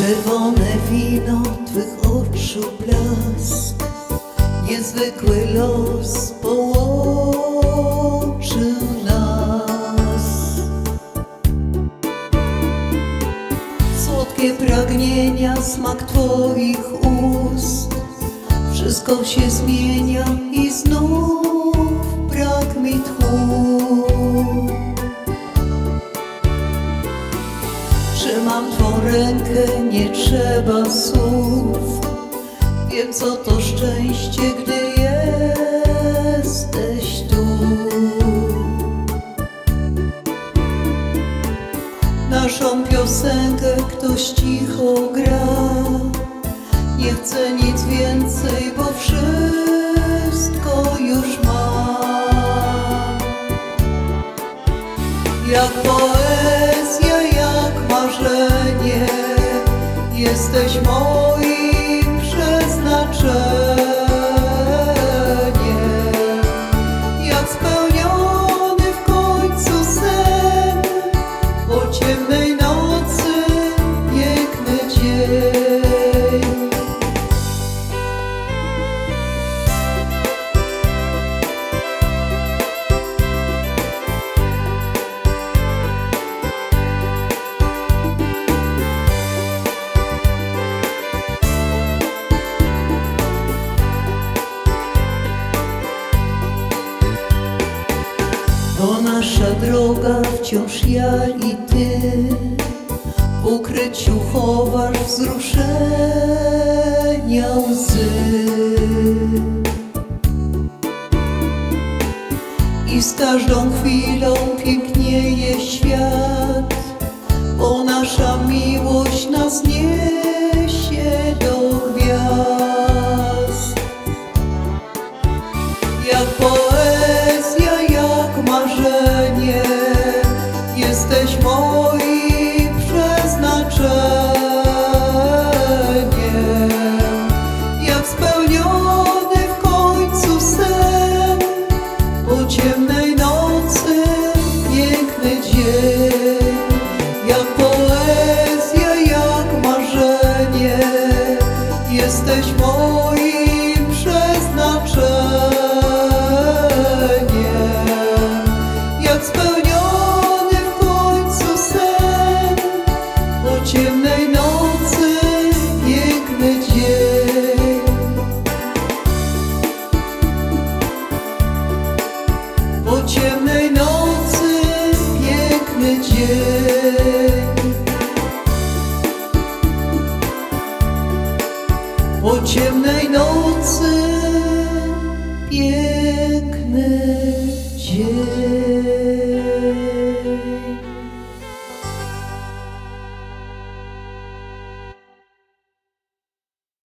Czerwone wino Twych oczu blask Niezwykły los połączył nas. Słodkie pragnienia, smak Twoich ust Wszystko się zmienia Trzymam Twą rękę, nie trzeba słów. Wiem co to szczęście, gdy jesteś tu. Naszą piosenkę ktoś cicho gra. Nie chcę nic więcej, bo wszystko już mam Jak poezja, Jesteś moim przeznaczeniem To nasza droga, wciąż ja i ty. W ukryciu chowasz wzruszenia łzy. I z każdą chwilą pięknieje świat Bo nasza miłość nas niesie marzenie, jesteś moim przeznaczeniem. Jak spełniony w końcu sen, po ciemnej nocy piękny dzień. Jak poezja, jak marzenie, jesteś moim gün